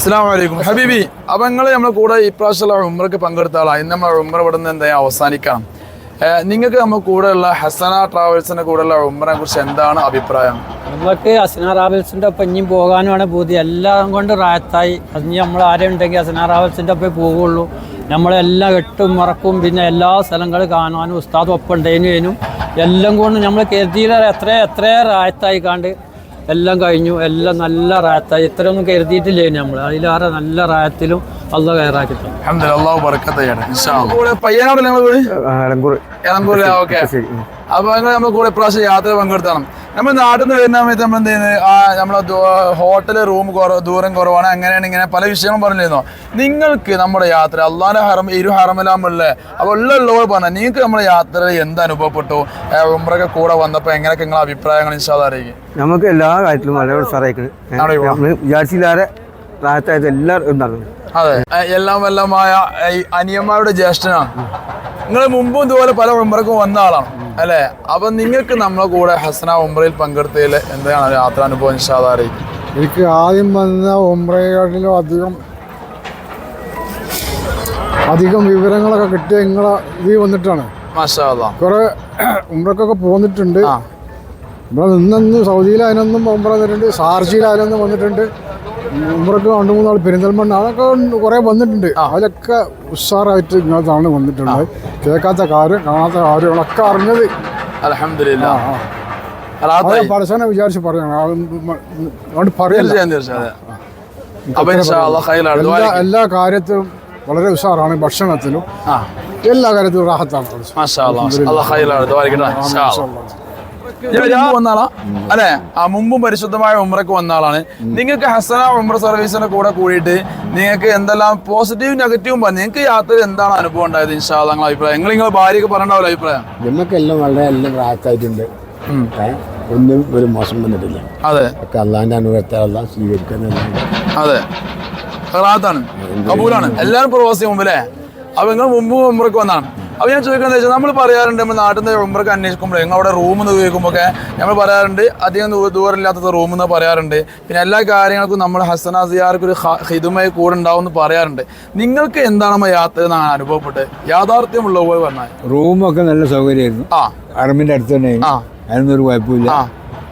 അസ്സാം ഹബീബി അപ്പം നിങ്ങൾ നമ്മളെ കൂടെ ഇപ്രാവശ്യമുള്ള ഉമ്രക്ക് പങ്കെടുത്ത ഇന്ന് നമ്മളെ ഉമ്ര ഇവിടെ നിന്ന് എന്തായാലും അവസാനിക്കണം. നിങ്ങൾക്ക് നമ്മൾ കൂടെയുള്ള ഹസന ട്രാവൽസിന്റെ കൂടെയുള്ള ഉമ്രനെ കുറിച്ച് എന്താണ് അഭിപ്രായം? നമുക്ക് ഹസന ട്രാവൽസിന്റെ ഒപ്പം ഇനിയും പോകാനുമാണ് പൂതി. എല്ലാം കൊണ്ട് റായത്തായി ഇനി നമ്മൾ ആരും ഉണ്ടെങ്കിൽ ഹസന ട്രാവൽസിന്റെ ഒപ്പം പോകുള്ളൂ നമ്മളെല്ലാം എട്ടും മറക്കും. പിന്നെ എല്ലാ സ്ഥലങ്ങളും കാണാനും ഉസ്താദ് ഒപ്പം ഉണ്ടേനും എല്ലാം കൊണ്ട് നമ്മൾ കരുതിയില്ല എത്ര എത്ര റായത്തായി കാണ്ട് എല്ലാം കഴിഞ്ഞു. എല്ലാം നല്ല റായത്തായി ഇത്രയൊന്നും കരുതിയിട്ടില്ല നമ്മൾ അതിലാറെ നല്ല റായത്തിലും അള്ളാഹ് കയറാക്കി. കൂടെ ഓക്കെ. അപ്പൊ നമ്മൾ കൂടെ ഇപ്രാവശ്യം യാത്ര പങ്കെടുത്തണം നമ്മൾ നാട്ടിൽ നിന്ന് വരുന്ന സമയത്ത് നമ്മൾ എന്ത് ചെയ്യുന്നത്? ആ നമ്മളെ ഹോട്ടൽ റൂം കുറവ് ദൂരം കുറവാണ്. അങ്ങനെയാണ് ഇങ്ങനെ പല വിഷയങ്ങളും പറഞ്ഞിരുന്നോ? നിങ്ങൾക്ക് നമ്മുടെ യാത്ര അള്ളാന്റെ ഹറം ഇരു ഹറമിലാമുള്ളേ അപ്പൊ ഉള്ള ഉള്ളവർ പറഞ്ഞാൽ നിങ്ങൾക്ക് നമ്മുടെ യാത്ര എന്ത് അനുഭവപ്പെട്ടു? ഉമ്രൊക്കെ കൂടെ വന്നപ്പോൾ എങ്ങനെയൊക്കെ നിങ്ങളെ അഭിപ്രായങ്ങൾ ഇൻഷാദ് അറിയിക്കും? നമുക്ക് എല്ലാ കാര്യത്തിലും വളരെ സഹായിക്കുന്നത് നമ്മൾ വിചാരിച്ചില്ലാതെ റാഹത്തായത് എല്ലാവരും നടന്നു അതെ. എല്ലാം വല്ലമായ ഈ അനിയന്മാരുടെ ജ്യേഷ്ഠനാണ് നിങ്ങൾ മുമ്പും ഇതുപോലെ പല ഉംറക്കും വന്ന ആളാണ് അല്ലേ? അപ്പൊ നിങ്ങൾക്ക് നമ്മളെ കൂടെ ഹസന ഉംറയിൽ പങ്കെടുത്തതിൽ എന്താണ് യാത്രാനുഭവം അനുഭവം അറിയിക്കും? എനിക്ക് ആദ്യം വന്ന ഒമ്രയെക്കാട്ടിലും അധികം അധികം വിവരങ്ങളൊക്കെ കിട്ടിയ നിങ്ങളെ ഇതിൽ വന്നിട്ടാണ്. കുറെ ഉംറക്കൊക്കെ പോന്നിട്ടുണ്ട്. ഇവിടെ ഇവിടെ നിന്നന്ന് സൗദിയിലായാലൊന്നും ഉംറ വന്നിട്ടുണ്ട് ഷാർജയിലായാലൊന്നും വന്നിട്ടുണ്ട്. ഉമ്രക്ക് രണ്ട് മൂന്നാൾ പെരിന്തൽമണ്ണ അതൊക്കെ കുറേ വന്നിട്ടുണ്ട്. അതിലൊക്കെ ഉഷാറായിട്ട് ഇങ്ങനത്താണ് വന്നിട്ടുണ്ട്. കേൾക്കാത്ത കാര്യം കാണാത്ത കാര്യങ്ങളൊക്കെ അറിഞ്ഞത്. അലഹമില്ല വിചാരിച്ച് പറയണം. അതുകൊണ്ട് പറയല്ല. എല്ലാ കാര്യത്തിലും വളരെ ഉഷാറാണ് ഭക്ഷണത്തിലും. എല്ലാ കാര്യത്തിലും റാഹത്താണ്. വന്ന ആളാ അല്ലെ? ആ മുമ്പും പരിശുദ്ധമായ ഉമ്രക്ക് വന്ന ആളാണ് നിങ്ങൾക്ക് ഹസന ഉമ്ര സർവീസിന്റെ കൂടെ കൂടിയിട്ട് നിങ്ങൾക്ക് എന്തെല്ലാം പോസിറ്റീവ് നെഗറ്റീവും പറഞ്ഞു നിങ്ങൾക്ക് യാത്രയിൽ എന്താണ് അനുഭവം ഉണ്ടായത്? ഇൻഷാ നിങ്ങളെ അഭിപ്രായം. നിങ്ങൾ നിങ്ങളെ ഭാര്യക്ക് പറഞ്ഞാവില്ല അഭിപ്രായം? നമുക്കെല്ലാം വളരെ എല്ലാം. ഏ? ഒന്നും ഒരു മോശം വന്നിട്ടില്ല. അതെ. ഒക്കെ അനുഭവത്തെ അള്ളാഹ് സ്വീകരിക്കുന്നതല്ലാണ്ട് അതെ. റാത്താണ് കബൂലാണ്. എല്ലാവരും പ്രവാസി മുമ്പ് അല്ലേ അപ്പൊ നിങ്ങൾ മുമ്പ് ഉമ്രക്ക് വന്നാണ്. അപ്പൊ ഞാൻ ചോദിക്കുന്നത് വെച്ചാൽ നമ്മൾ പറയാറുണ്ട് നമ്മൾ നാട്ടിൽ നിന്ന് ഉമ്രക്ക് അന്വേഷിക്കുമ്പോൾ നിങ്ങൾ അവിടെ റൂം എന്ന് ഉപയോഗിക്കുമ്പോൾ ഒക്കെ നമ്മൾ പറയാറുണ്ട് അധികം ദൂരമില്ലാത്തത് ദൂരമില്ലാത്ത റൂം എന്ന് പറയാറുണ്ട്. പിന്നെ എല്ലാ കാര്യങ്ങൾക്കും നമ്മൾ ഹസന സിയാർക്ക് ഒരു ഹിതുമായി കൂടെ ഉണ്ടാവും എന്ന് പറയാറുണ്ട്. നിങ്ങൾക്ക് എന്താണ് യാത്ര എന്നാണ് അനുഭവപ്പെട്ടത്? യാഥാർത്ഥ്യമുള്ള പോലെ പറഞ്ഞാൽ റൂമൊക്കെ നല്ല സൗകര്യമായിരുന്നു. ആ. അറിമിന്റെ അടുത്ത് തന്നെ അതിനൊന്നും ഒരു കുഴപ്പമില്ല.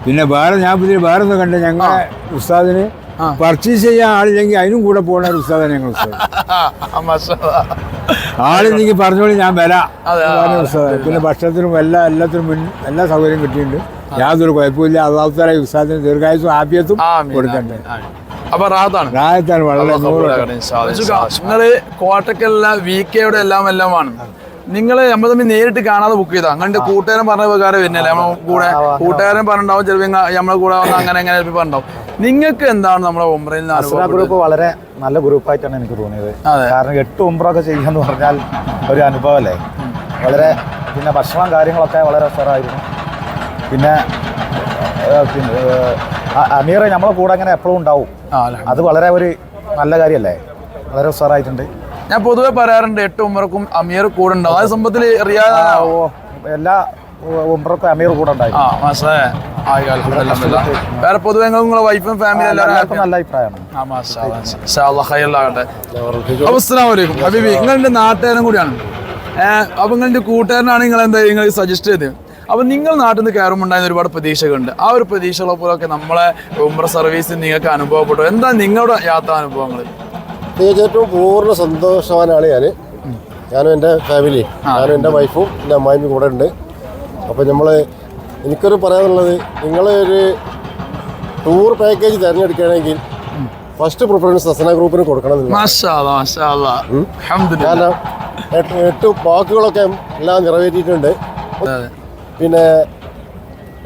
പിന്നെ വേറെ ഞാൻ പുതിയ വേറെ ഒന്നും കണ്ട ഞങ്ങളെ ഉസ്താദിന് പർച്ചേസ് ചെയ്യാൻ ആളില്ലെങ്കിൽ അതിനും കൂടെ പോകണ ഒരു ഉസ്താദിനെ ഞങ്ങൾ ഉസ്താദ്. ആളില്ലെങ്കിൽ പറഞ്ഞോളി ഞാൻ വരാം. അതെ, ഉസ്താദ് പിന്നെ ഭക്ഷണത്തിനും എല്ലാ എല്ലാത്തിനും എല്ലാ സൗകര്യം കിട്ടിയിട്ടുണ്ട്. യാതൊരു കുഴപ്പമില്ല അള്ളാഹുത്താല ഉസ്താദിന് ദീർഘായുസും ആഫിയത്തും കൊടുക്കണ്ടേ. അപ്പൊ റാത്താണ്. പ്രായത്താണ് വളരെ നിങ്ങൾ കോട്ടക്കല്ല വി കെയുടെ എല്ലാം എല്ലാമാണ് നിങ്ങൾ നമ്മൾ തമ്മിൽ നേരിട്ട് കാണാതെ ബുക്ക് ചെയ്താ അങ്ങനെ കൂട്ടുകാരൻ പറഞ്ഞ പ്രകാരം വരുന്നില്ല. നമ്മൾ കൂടെ കൂട്ടുകാരൻ പറഞ്ഞിട്ടുണ്ടാവും ചിലപ്പോൾ നമ്മളെ കൂടെ വന്ന അങ്ങനെ അങ്ങനെ പറഞ്ഞിട്ടുണ്ടാവും. നിങ്ങൾക്ക് എന്താണ് നമ്മുടെ ഉമ്രയിൽ നിന്ന് ഗ്രൂപ്പ് വളരെ നല്ല ഗ്രൂപ്പായിട്ടാണ് എനിക്ക് തോന്നിയത്. കാരണം എട്ട് ഉംറൊക്കെ ചെയ്യാന്ന് പറഞ്ഞാൽ ഒരു അനുഭവമല്ലേ വളരെ പിന്നെ ഭക്ഷണം കാര്യങ്ങളൊക്കെ വളരെ ഉഷാറായിരുന്നു. പിന്നെ അമീർ നമ്മളെ കൂടെ അങ്ങനെ എപ്പോഴും ഉണ്ടാവും. അത് വളരെ ഒരു നല്ല കാര്യമല്ലേ വളരെ ഉഷാറായിട്ടുണ്ട്. ഞാൻ പൊതുവെ പറയാറുണ്ട് എട്ട് ഉമ്മർക്കും അമീർ കൂടെ ഉണ്ടാവും ആ സംഭവത്തിൽ റിയാദ് എല്ലാ ഉംറക്കും അമീർ കൂടെ ആ മാസേ. വേറെ പൊതുവെ നിങ്ങളെ വൈഫും ഫാമിലി എല്ലാവരും എല്ലാവർക്കും നല്ല അഭിപ്രായമാണ് ആ, മാഷാ ഇൻഷാ അല്ലാ ഖൈറിലാകട്ടെ. അപ്പൊ അസ്സലാമു അലൈക്കും. ഹബീബി നിങ്ങളുടെ നാട്ടുകാരൻ കൂടിയാണ്. അപ്പൊ നിങ്ങളുടെ കൂട്ടുകാരനാണ് നിങ്ങൾ എന്താ നിങ്ങൾ സജസ്റ്റ് ചെയ്തത്? അപ്പൊ നിങ്ങൾ നാട്ടിൽ നിന്ന് കയറുമ്പോൾ ഉണ്ടായിരുന്ന ഒരുപാട് പ്രതീക്ഷകളുണ്ട്. ആ ഒരു പ്രതീക്ഷകളെ പോലൊക്കെ നമ്മളെ ഉമ്ര സർവീസിൽ നിങ്ങൾക്ക് അനുഭവപ്പെട്ടു. എന്താ നിങ്ങളുടെ യാത്രാ അനുഭവങ്ങൾ ഏറ്റവും പൂർണ സന്തോഷവാനാണ് ഞാൻ ഞാനും എന്റെ ഫാമിലി ഞാനും എന്റെ വൈഫും എന്റെ അമ്മായിയും കൂടെ ഉണ്ട്. അപ്പോൾ നമ്മൾ എനിക്കൊരു പറയാനുള്ളത് നിങ്ങൾ ഒരു ടൂർ പാക്കേജ് തിരഞ്ഞെടുക്കുകയാണെങ്കിൽ ഫസ്റ്റ് പ്രിഫറൻസ് സസന ഗ്രൂപ്പിന് കൊടുക്കണം. കാരണം എട്ട് വാക്കുകളൊക്കെ എല്ലാം നിറവേറ്റിയിട്ടുണ്ട്. പിന്നെ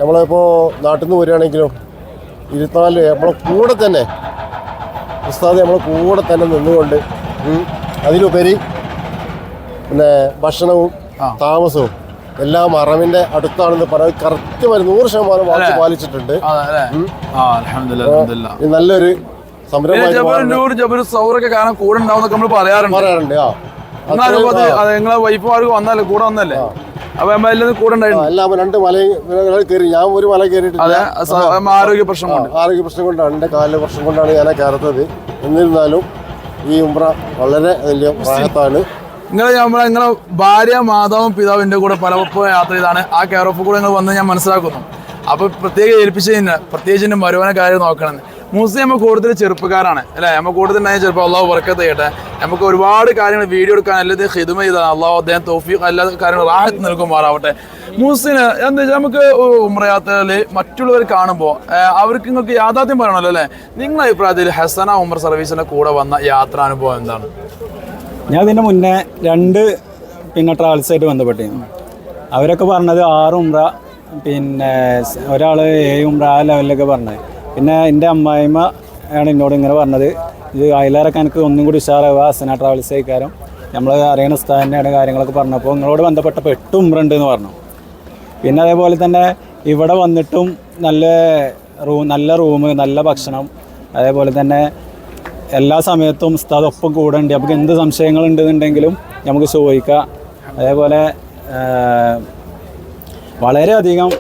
നമ്മളിപ്പോൾ നാട്ടിൽ നിന്ന് വരികയാണെങ്കിലും ഇരുപത്തിനാല് നമ്മളെ കൂടെ തന്നെ ഉസ്താദ് നമ്മളെ കൂടെ തന്നെ നിന്നുകൊണ്ട് അതിലുപരി പിന്നെ ഭക്ഷണവും താമസവും എല്ലാം അറമിന്റെ അടുത്താണെന്ന് പറയാൻ കറക്റ്റ് നൂറ് ശതമാനം വാക്ക് പാലിച്ചിട്ടുണ്ട്. നല്ലൊരു സംരംഭം സൗറൊക്കെ കൂടെ ഉണ്ടാവും നമ്മൾ പറയാറുണ്ട്. പറയാറുണ്ട് ആ. നിങ്ങളെ വൈഫുമാർക്ക് വന്നല്ലേ? കൂടെ വന്നല്ലേ? അപ്പൊ എല്ലാം കൂടെ എല്ലാം രണ്ട് മലയും കയറി. ഞാൻ ഒരു മല കയറിയിട്ടില്ല. ആരോഗ്യ പ്രശ്നം ആരോഗ്യ പ്രശ്നം കൊണ്ടാണ് എന്റെ കാലിലെ പ്രശ്നം കൊണ്ടാണ് ഞാൻ കയറുന്നത്. എന്നിരുന്നാലും ഈ ഉംറ വളരെ വലിയ പ്രായത്താണ്. നിങ്ങൾ നമ്മളെ നിങ്ങളെ ഭാര്യ മാതാവും പിതാവും എന്റെ കൂടെ പലപ്പോഴും യാത്ര ചെയ്താണ്. ആ കെയർ ഓഫ് കൂടെ നിങ്ങൾ വന്ന് ഞാൻ മനസ്സിലാക്കുന്നു. അപ്പൊ പ്രത്യേകം ഏൽപ്പിച്ചു കഴിഞ്ഞാൽ പ്രത്യേകിച്ച് എന്റെ മരുവനെ കാര്യം നോക്കണം മൂസി നമ്മൾ കൂടുതൽ ചെറുപ്പക്കാരാണ് അല്ലേ? നമ്മൾ കൂടുതൽ ഉണ്ടായ ചെറുപ്പം അള്ളാഹു വർക്കത്ത് ചെയ്യട്ടെ. നമുക്ക് ഒരുപാട് കാര്യങ്ങൾ വീഡിയോ എടുക്കാൻ അല്ലെങ്കിൽ ഹിദുമ ചെയ്താൽ അള്ളാഹു അദ്ദേഹം തോഫീഖ് എല്ലാ കാര്യങ്ങളും റാഹത്ത് നൽകുമാറാവട്ടെ. മൂസിന് എന്താ വെച്ചാൽ നമുക്ക് ഉമ്രയാത്രയിൽ മറ്റുള്ളവർ കാണുമ്പോൾ അവർക്ക് നിങ്ങൾക്ക് യാഥാർത്ഥ്യം പറയണമല്ലോ അല്ലേ? നിങ്ങളുടെ അഭിപ്രായത്തിൽ ഹസന ഉമർ സർവീസിന്റെ കൂടെ വന്ന യാത്രാനുഭവം എന്താണ്? ഞാൻ ഇതിന്റെ മുന്നേ രണ്ട് പിന്നെ ട്രാവൽസായിട്ട് ബന്ധപ്പെട്ടിരുന്നു അവരൊക്കെ പറഞ്ഞത് ആറ് ഉമ്ര പിന്നെ ഒരാൾ ഏഴ് ഉമ്ര ആ ലെവലിലൊക്കെ പറഞ്ഞത്. പിന്നെ എന്റെ അമ്മായിമ്മ ആണ് എന്നോട് ഇങ്ങനെ പറഞ്ഞത് ഇത് അയലാറൊക്കെ എനിക്ക് ഒന്നും കൂടി ഉഷാറാവുക അസന ട്രാവൽസ് ആയിക്കാരം. നമ്മൾ അറിയണ സ്ഥാനാണ് കാര്യങ്ങളൊക്കെ പറഞ്ഞപ്പോൾ നിങ്ങളോട് ബന്ധപ്പെട്ട എട്ട് ഉംറ ഉണ്ട് എന്ന് പറഞ്ഞു. പിന്നെ അതേപോലെ തന്നെ ഇവിടെ വന്നിട്ടും നല്ല റൂം നല്ല റൂം നല്ല ഭക്ഷണം അതേപോലെ തന്നെ എല്ലാ സമയത്തും സ്ഥലമൊപ്പം കൂടെ ഉണ്ട്. നമുക്ക് എന്ത് സംശയങ്ങൾ ഉണ്ടെന്നുണ്ടെങ്കിലും നമുക്ക് ചോദിക്കാം. അതേപോലെ വളരെയധികം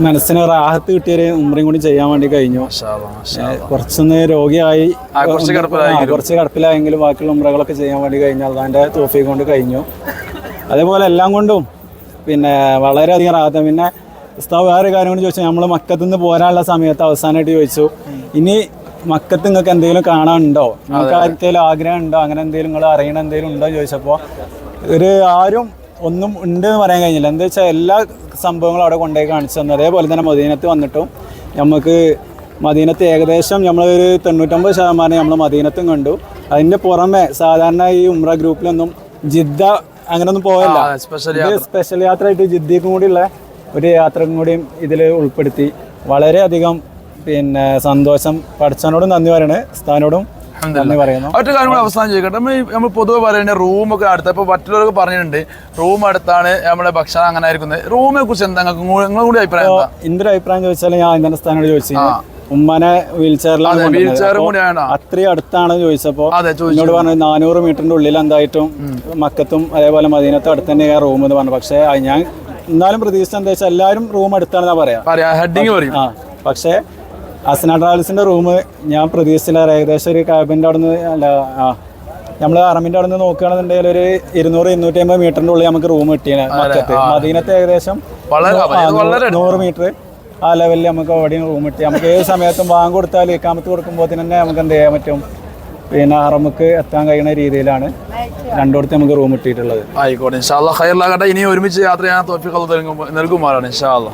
മനസ്സിന് റാഹത്ത് കിട്ടിയൊരു ഉമ്രയും കൂടി ചെയ്യാൻ വേണ്ടി കഴിഞ്ഞു. കുറച്ചൊന്ന് രോഗിയായി. കുറച്ച് കടപ്പിലായെങ്കിലും. ബാക്കിയുള്ള ഉമ്രകളൊക്കെ ചെയ്യാൻ വേണ്ടി കഴിഞ്ഞു. അതാന്റെ തോഫി കൊണ്ട് കഴിഞ്ഞു. അതേപോലെ എല്ലാം കൊണ്ടും പിന്നെ വളരെയധികം റാഹത്ത്. പിന്നെ ഉസ്താവ് വേറെ കാര്യം കൊണ്ട് ചോദിച്ചാൽ നമ്മൾ മക്കത്തു നിന്ന് പോരാനുള്ള സമയത്ത് അവസാനമായിട്ട് ചോദിച്ചു. ഇനി മക്കത്ത് നിങ്ങൾക്ക് എന്തെങ്കിലും കാണാനുണ്ടോ? നിങ്ങൾക്ക് ആർക്കെങ്കിലും ആഗ്രഹം ഉണ്ടോ അങ്ങനെ എന്തെങ്കിലും നിങ്ങൾ അറിയണ എന്തെങ്കിലും ഉണ്ടോ ചോദിച്ചപ്പോൾ ഒരു ആരും ഒന്നും ഉണ്ട് എന്ന് പറയാൻ കഴിഞ്ഞില്ല. എന്താ വെച്ചാൽ എല്ലാ സംഭവങ്ങളും അവിടെ കൊണ്ടുപോയി കാണിച്ചു തന്നു. അതേപോലെ തന്നെ മദീനത്ത് വന്നിട്ടും നമുക്ക് മദീനത്ത് ഏകദേശം നമ്മളൊരു തൊണ്ണൂറ്റൊമ്പത് ശതമാനം നമ്മൾ മദീനത്തും കണ്ടു. അതിന്റെ പുറമെ സാധാരണ ഈ ഉമ്ര ഗ്രൂപ്പിലൊന്നും ജിദ്ദ അങ്ങനെയൊന്നും പോയല്ല. സ്പെഷ്യൽ യാത്ര. ആയിട്ട് യാത്രയായിട്ട് ജിദ്ദയ്ക്കും കൂടിയുള്ള ഒരു യാത്രയും കൂടിയും ഇതിൽ ഉൾപ്പെടുത്തി. വളരെയധികം പിന്നെ സന്തോഷം. പഠിച്ചവനോടും നന്ദി പറയണേ. സ്ഥാനോടും ഒറ്റ കാര്യം കൂടി അവസാനം ചോദിക്കട്ടെ. നമ്മൾ പൊതുവെ പറയുന്നത് റൂമൊക്കെ അടുത്ത ഇപ്പോൾ മറ്റുള്ളവർക്ക് പറഞ്ഞിട്ടുണ്ട്. റൂം അടുത്താണ് നമ്മുടെ ഭക്ഷണം അങ്ങനെ ആയിരിക്കുന്നത്. റൂമിനെ കുറിച്ച് എന്താ? നിങ്ങളെ നിങ്ങളുടെ കൂടി അഭിപ്രായം എന്റെ അഭിപ്രായം ചോദിച്ചാൽ ഞാൻ ഇന്നലെ സ്ഥാനോട് ചോദിച്ചു. ഉമ്മനെ വീൽ ചെയറിലാണ്. അത്രയും അടുത്താണ് ചോദിച്ചപ്പോൾ അതെ എന്നോട് പറഞ്ഞു നാനൂറ് മീറ്ററിന്റെ ഉള്ളിൽ എന്തായിട്ടും മക്കത്തും അതേപോലെ മദീനത്തും അടുത്ത് തന്നെ റൂം എന്ന് പറഞ്ഞു. പക്ഷേ ഞാൻ എന്നാലും പ്രതീക്ഷിച്ച എന്താ വെച്ചാൽ എല്ലാവരും റൂം അടുത്താണെന്നാ പറയാ. പറയാ ഹെഡിങ് പറയും. പക്ഷേ അസ്ന ട്രാവൽസിന്റെ റൂം ഞാൻ പ്രതീക്ഷിച്ചില്ല. ഏകദേശം ഒരു ക്യാബിന്റെ അവിടെ നിന്ന് അല്ല ആ നമ്മൾ അറമിന്റെ അവിടെ നിന്ന് നോക്കുകയാണെന്നുണ്ടെങ്കിൽ ഒരു ഇരുന്നൂറ് ഇരുന്നൂറ്റി അമ്പത് മീറ്ററിന്റെ ഉള്ളിൽ നമുക്ക് റൂം കിട്ടിയാണ് മക്കത്ത് മദീനത്ത് ഏകദേശം നൂറ് മീറ്റർ ആ ലെവലിൽ നമുക്ക് എവിടെയും റൂം കിട്ടി. നമുക്ക് ഏത് സമയത്തും വാങ്ങ കൊടുത്താൽ ഇക്കാമത്ത് കൊടുക്കുമ്പോൾ തന്നെ നമുക്ക് എന്ത് ചെയ്യാൻ പറ്റും? പിന്നെ അറമുക്ക് എത്താൻ കഴിയുന്ന രീതിയിലാണ് രണ്ടിടത്ത് നമുക്ക് റൂം കിട്ടിയിട്ടുള്ളത്. ആയിക്കോട്ടെ ഇൻഷാല്ല ഇനി ഒരുമിച്ച് യാത്ര ചെയ്യാൻ നൽകുമാറാണ് ഇൻഷാല്ല